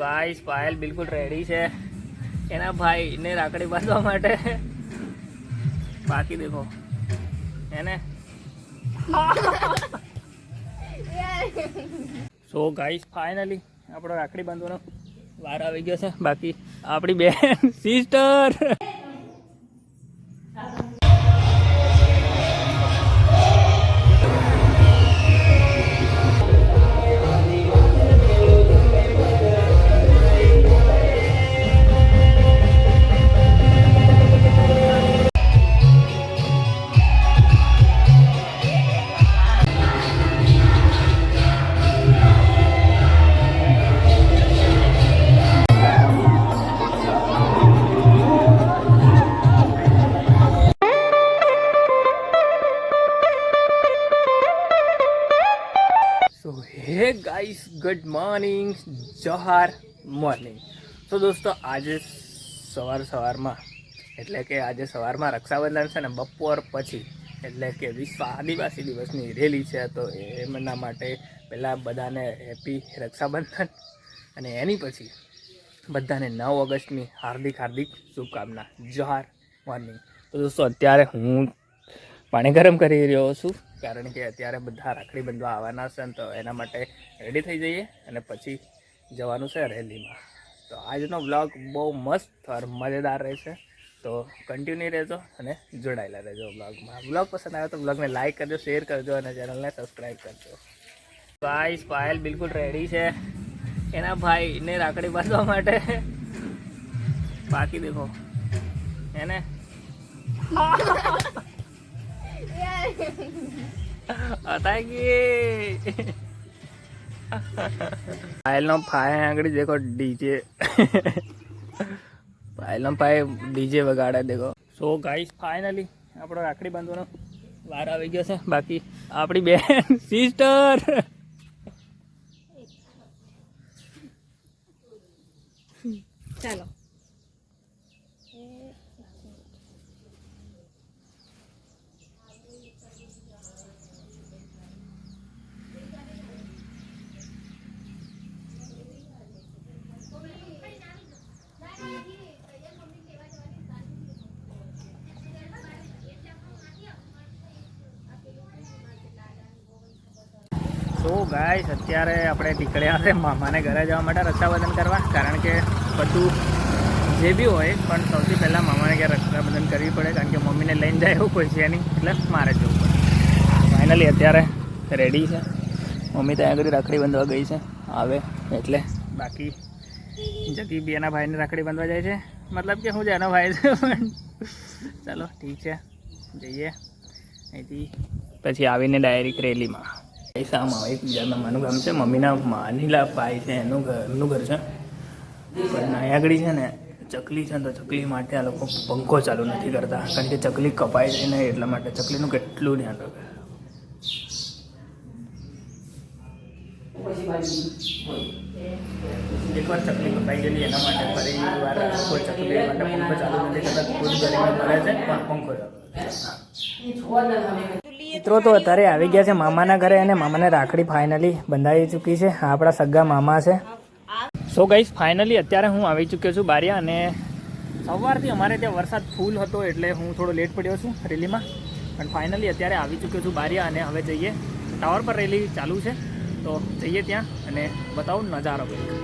Guys Payal બિલકુલ ready છે. એના ભાઈને રાખડી બાંધવા માટે. બાકી દેખો. એને. સો ગાઈસ ફાઇનલી આપણો રાખડી બાંધવાનો વાર આવી ગયો છે. બાકી આપણી બેન સિસ્ટર ગુડ મોર્નિંગ, જોહાર મોર્નિંગ. તો દોસ્તો, આજે સવાર સવારમાં, એટલે કે આજે સવારમાં રક્ષાબંધન છે ને, બપોર પછી, એટલે કે વિશ્વ આદિવાસી દિવસની રેલી છે, તો એમના માટે પહેલાં બધાને હેપી રક્ષાબંધન. અને એની પછી બધાને નવ ઓગસ્ટની હાર્દિક હાર્દિક શુભકામના. જોહાર મોર્નિંગ. તો દોસ્તો, અત્યારે હું પાણી ગરમ કરી રહ્યો છું, કારણ કે અત્યારે બધા રાખડી બંધવા આવવાના છે તો એના માટે રેડી થઈ જઈએ અને પછી જવાનું છે રેલીમાં. તો આજનો બ્લોગ બહુ મસ્ત ઓર મજેદાર રહેશે. તો કન્ટિન્યુ રહેજો અને જોડાયેલા રહેજો બ્લોગમાં બ્લોગ પસંદ આવે તો બ્લોગને લાઇક કરજો શેર કરજો અને ચેનલને સબસ્ક્રાઈબ કરજો. ભાઈ પાયલ બિલકુલ રેડી છે. એના ભાઈને રાખડી બાંધવા માટે. બાકી દેખો. એને. પાયલનો ભાઈ આગળ દેખો ડીજે. પાયલનો ભાઈ ડીજે વગાડે દેખો. સો ગાઈસ ફાઇનલી આપણો રાખડી બાંધવાનો વાર આવી ગયો છે. બાકી આપણી બેન સિસ્ટર ચાલો. સો ગાઈસ અત્યારે આપણે નીકળ્યા છે મામાને ઘરે જવા માટે રક્ષાબંધન કરવા, કારણ કે બધું જે બી હોય, પણ સૌથી પહેલાં મામાને ઘરે રક્ષાબંધન કરવી પડે, કારણ કે મમ્મીને લઈને જાય એવું કોઈ છે નહીં, એટલે મારે જવું પડે. ફાઇનલી અત્યારે રેડી છે. મમ્મી ત્યાં આગળ રાખડી બાંધવા ગઈ છે, આવે એટલે. બાકી જતી બી એના ભાઈને રાખડી બાંધવા જાય છે. મતલબ કે હું જ એનો ભાઈ છે ચાલો ઠીક છે, જઈએ. અહીંથી પછી આવીને ડાયરેક્ટ રેલીમાં પૈસામાં એકબીજાના બીજા ગામ છે, મમ્મીના માનીલા ભાઈ છે, એનું ઘર, એમનું ઘર છે. પણ નાયાગડી છે ને, ચકલી છે ને, તો ચકલી માટે આ લોકો પંખો ચાલુ નથી કરતા. કારણ કે ચકલી કપાય છે ને, એટલા માટે ચકલીનું કેટલું ધ્યાન રાખે. એકવાર ચકલી કપાઈ ગયેલી એના માટે ફરી વાર કોઈ ચકલી માટે પંખો ચાલુ નથી કરતા. ખુદ ગરમી કરે છે, પણ પંખો ચાલુ. મિત્રો તો અત્યારે આવી ગયા છે મામાના ઘરે અને મામાને રાખડી ફાઇનલી બંધાઈ ચૂકી છે. આપણા સગા મામા છે. સો ગઈશ ફાઇનલી અત્યારે હું આવી ચૂક્યો છું બારિયા અને સવારથી અમારે ત્યાં વરસાદ ફૂલ હતો એટલે હું થોડો લેટ પડ્યો છું રેલીમાં. પણ ફાઇનલી અત્યારે આવી ચૂક્યો છું બારિયા અને હવે જઈએ. ટાવર પર રેલી ચાલુ છે. તો જઈએ ત્યાં અને બતાવું નજારો. કંઈક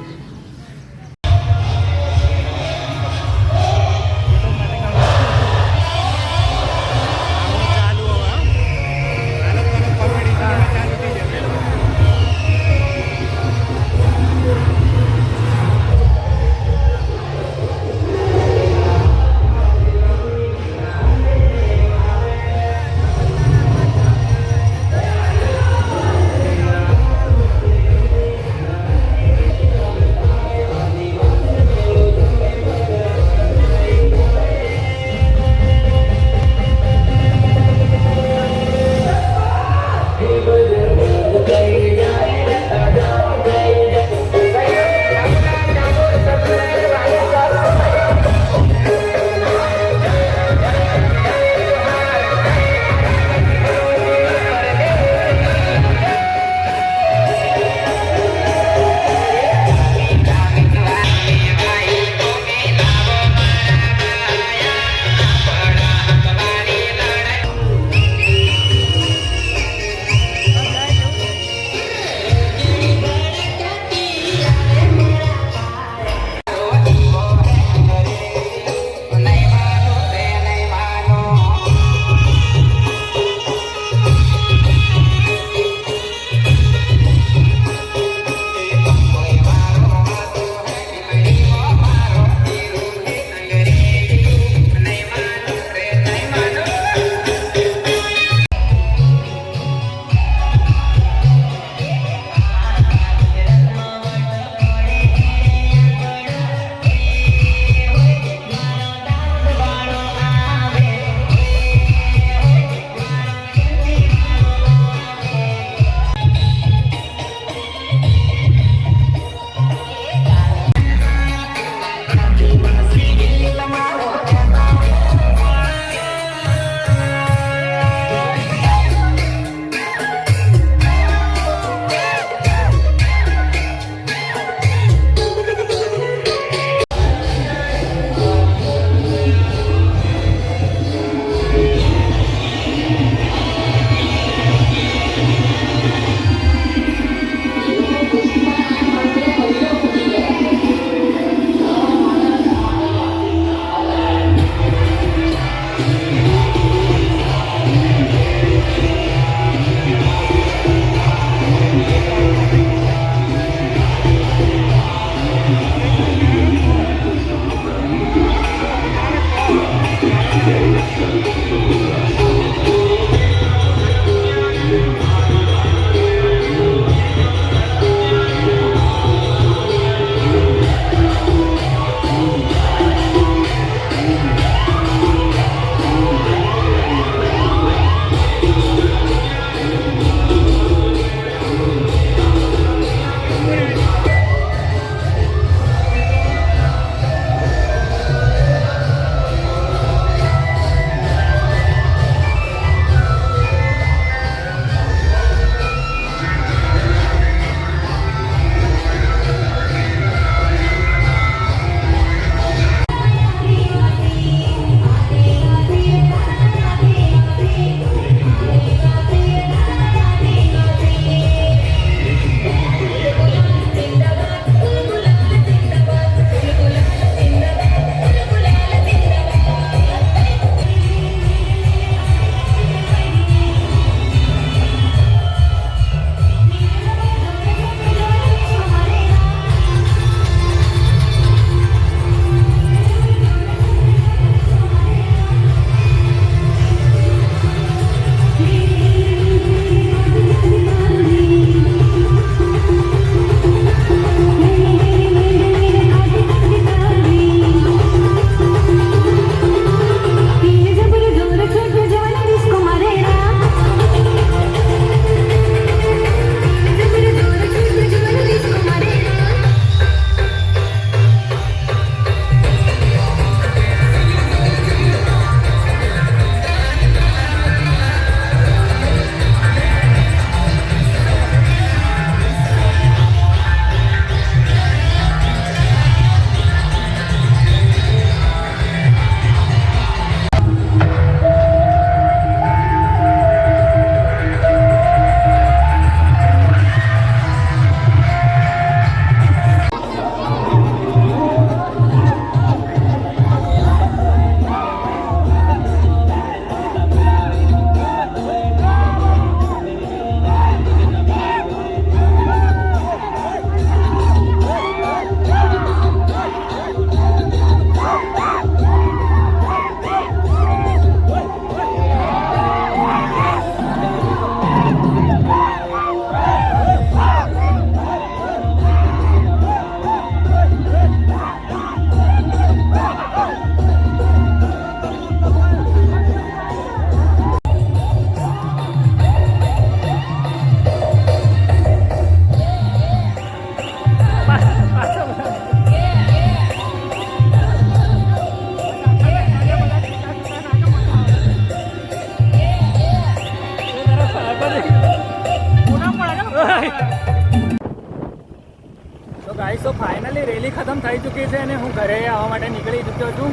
છે અને હું ઘરે આવવા માટે નીકળી ચૂક્યો છું.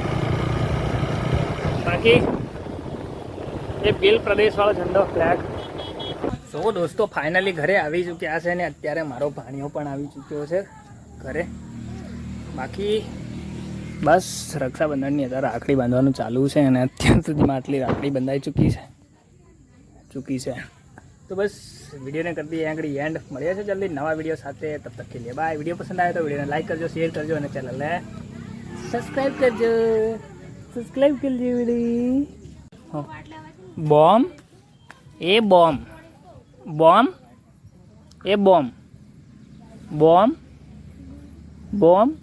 બાકી એ બિલ પ્રદેશવાળો ઝંડો ફ્લેગ સો દોસ્તો ફાઇનલી ઘરે આવી ચૂક્યા છે ને અત્યારે મારો ભાણિયો પણ આવી ચૂક્યો છે ઘરે. બાકી બસ રક્ષાબંધનની અત્યારે રાખડી બાંધવાનું ચાલુ છે અને અત્યાર સુધીમાં આટલી રાખડી બંધાઈ ચૂકી છે. ચૂકી છે. તો બસ વિડીયોને કરી દઈએ આગળ એન્ડ મળીએ છે જલ્દી નવા વીડિયો સાથે. તબ તક કે લે બાય વીડિયો પસંદ આવે તો વિડીયોને લાઈક કરજો શેર કરજો અને ચેનલને સબસ્ક્રાઈબ કરજો. સબસ્ક્રાઈબ કરજો વીડિયો. બોમ્બ એ બોમ્બ બોમ્બ એ બોમ્બ બોમ્બ બોમ્બ